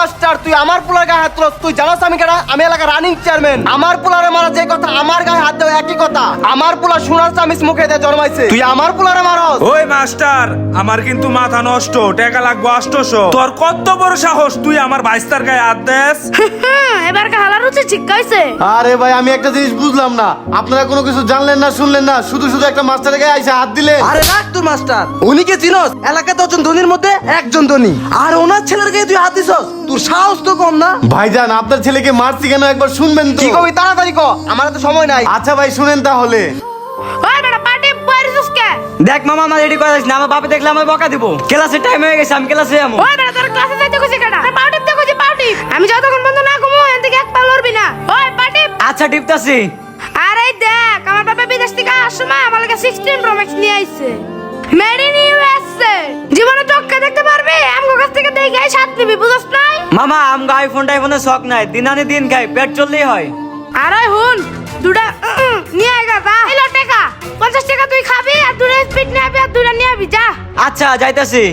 Master তুই আমার পোলার গায়ে হাত তুলস তুই জানাস আমি কেনা আমি এলাকার রানিং চেয়ারম্যান আমার পোলারে মারা যে কথা আমার গায়ে হাত দেওয়া একই কথা। আমার পোলা সোনার চামিচ মুখে দিয়ে জন্মাইছে। তুই আমার পোলারে মারস। ওই মাস্টার আমার কিন্তু মাথা নষ্ট টাকা লাগবো আষ্টশো। তোর কত বড় সাহস তুই আমার বাইস্তার গায়ে হাত দেস? এবার হালার হচ্ছে ঠিক হয়েছে আরে ভাই আমি একটা জিনিস বুঝলাম না। আপনারা কোনো কিছু জানলেন না শুনলেন না? শুধু শুধু একটা মাস্টারের গায়ে আইসা হাত দিলেন আরে রাখ তোর মাস্টার। উনি কে চিনস? এলাকায় দশজন ধনির মধ্যে একজন ধনী। আর ওনার ছেলের গায়ে তুই হাত দিছস? তোর সাহস তো কম না? ভাইজান আপনার ছেলেকে মারছি কেন? একবার শুনবেন তো। কি কবি তাড়াতাড়ি ক আমার তো সময় নাই। আচ্ছা ভাই শুনেন তাহলে। ওই বেটা পার্টি বাইরেছিস কে? দেখ মামা আমার রেডি করা না আমার বাপে দেখলে আমার বকা দিব। ক্লাসের টাইম হয়ে গেছে আমি ক্লাসে যাব। ওই বেটা তোর ক্লাসে যাইতে কইছে কেডা? পার্টি তে কইছে পার্টি আমি যতক্ষণ বন্ধ না থেকে এক পা লড়বি না। ওই পার্টি। আচ্ছা টিপতাছি। আরে দেখ আমার বাবা বিদেশ থেকে আসার সময় আমার লাগে 16 প্রো ম্যাক্স নিয়ে আইছে। মেড ইন ইউএসএ জীবনে চোখকে দেখতে পারবি আমগো কাছ থেকে দেখে গায়ে সাত নিবি বুঝছ নাই? মামা আম আইফোন টাইফোনের শখ নাই দিন আনি দিন খাই পেট চললেই হয়। আরে হুন দুটা উম, নিয়ে আয় গা যা। এলো টাকা পঞ্চাশ টাকা তুই খাবি আর দুটা স্পিড নিয়ে আবি আর দুটা নিয়ে আবি যা। আচ্ছা যাইতাছি।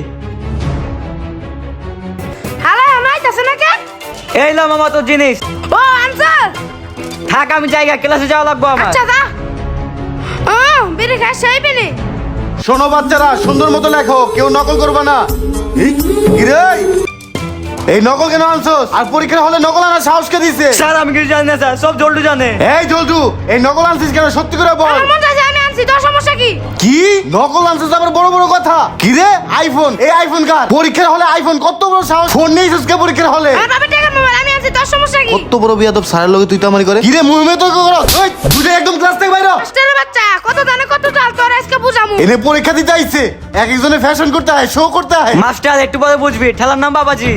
হালা নাইতাছে না কে এই লো মামা তোর জিনিস। ও আনসার থাক আমি জায়গা ক্লাসে যাওয়া লাগবো আমার। আচ্ছা যা। ও বিড়ি খাই সেই বিড়ি। শোনো বাচ্চারা সুন্দর মতো লেখো কেউ নকল করবে না। এই, রে? এই নকল কেন আনছোস? আর পরীক্ষার হলে নকল আনার সাহস কে দিছে। স্যার আমি কিছু জানি না স্যার সব জল্টু জানে। এই জলজু এই নকল আনছিস কেন? সত্যি করে বল। আমার চাইছে আমি আনছি তোর সমস্যা কি? কি? নকল আনছিস আবার বড় বড় কথা? কি রে? আইফোন এই আইফোন কার? পরীক্ষার হলে আইফোন কত বড় সাহস? ফোন নিয়েছিস কে পরীক্ষার হলে? আমার বাবার মোবাইল তোর সমস্যা কি? কত বড় বিয়াদব স্যারের লগে তুই তো আমারই করে। কি রে মুহে তো করো? ওই বুঝে একদম ক্লাস থেকে বাইরে হোস্টেলের বাচ্চা কত দানে কত চাল তোর আজকে বুঝামু। এনে পরীক্ষা দিতে আইছে। এক একজনে ফ্যাশন করতে হয় শো করতে হয় মাস্টার একটু পরে বুঝবি। ঠেলার নাম বাবাজি।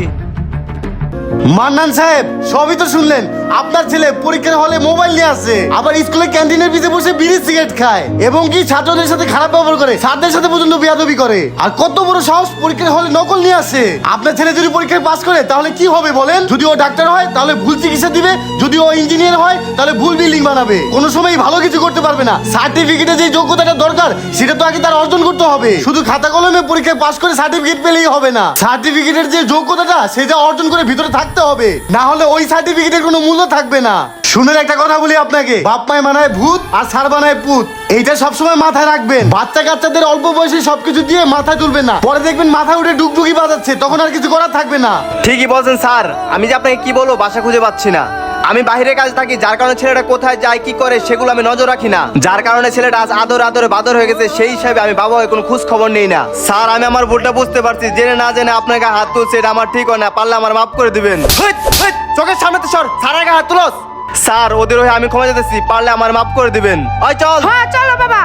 মান্নান সাহেব সবই তো শুনলেন। আপনার ছেলে পরীক্ষার হলে মোবাইল নিয়ে আসে, আবার স্কুলে ক্যান্টিনের পিছে বসে বিড়ি সিগারেট খায়, এবং কি ছাত্রদের সাথে খারাপ ব্যবহার করে, স্যারদের সাথে পর্যন্ত বিয়াদবি করে। আর কত বড় সাহস পরীক্ষার হলে নকল নিয়ে আসে। আপনার ছেলে যদি পরীক্ষায় পাস করে, তাহলে কি হবে বলেন? যদি ও ডাক্তার হয়, তাহলে ভুল চিকিৎসা দিবে। যদি ও ইঞ্জিনিয়ার হয়, তাহলে ভুল বিল্ডিং বানাবে। কোনো সময় ভালো কিছু করতে পারবে না। সার্টিফিকেটে যে যোগ্যতাটা দরকার, সেটা তো আগে তার অর্জন করতে হবে। শুধু খাতা কলমে পরীক্ষায় পাস করে সার্টিফিকেট পেলেই হবে না। সার্টিফিকেটের যে যোগ্যতাটা, সেটা অর্জন করে ভিতরে থাকতে হবে। না হলে ওই সার্টিফিকেটের কোনো মূল্য থাকবে না। শুনের একটা কথা বলি আপনাকে। বাপ মায় মানায় ভূত আর সার বানায় পুত। এইটা সবসময় মাথায় রাখবেন। বাচ্চা কাচ্চাদের অল্প বয়সে সবকিছু দিয়ে মাথায় তুলবে না। পরে দেখবেন মাথা উঠে ডুগডুগি বাজাচ্ছে। তখন আর কিছু করার থাকবে না। ঠিকই বলছেন স্যার। আমি যে আপনাকে কি বলব, বাসা খুঁজে পাচ্ছি না। আমি বাইরে কাজ থাকি যার কারণে ছেলেটা কোথায় যায় কি করে সেগুলো আমি নজর রাখি না। যার কারণে ছেলেটা আজ আদর আদরে বাদর হয়ে গেছে সেই হিসাবে আমি বাবা হয়ে কোনো খোঁজ খবর নেই না। স্যার আমি আমার ভুলটা বুঝতে পারছি জেনে না জেনে আপনাকে হাত তুলছে এটা আমার ঠিক হয় না পারলে আমার মাফ করে দিবেন। চোখের সামনে তো সর স্যারের গায়ে হাত তুলস। স্যার ওদের হয়ে আমি ক্ষমা যেতেছি পারলে আমার মাফ করে দিবেন। ওই চল। হ্যাঁ চলো বাবা।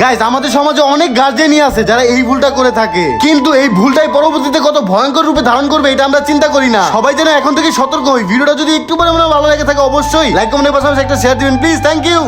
গাইজ আমাদের সমাজে অনেক গার্জেনই আছে যারা এই ভুলটা করে থাকে। কিন্তু এই ভুলটাই পরবর্তীতে কত ভয়ঙ্কর রূপে ধারণ করবে, এটা আমরা চিন্তা করি না। সবাই যেন এখন থেকে সতর্ক হই। ভিডিওটা যদি একটু পরে আমরা ভালো লেগে থাকে, অবশ্যই লাইক কমেন্টের পাশাপাশি একটা শেয়ার দিবেন প্লিজ থ্যাংক ইউ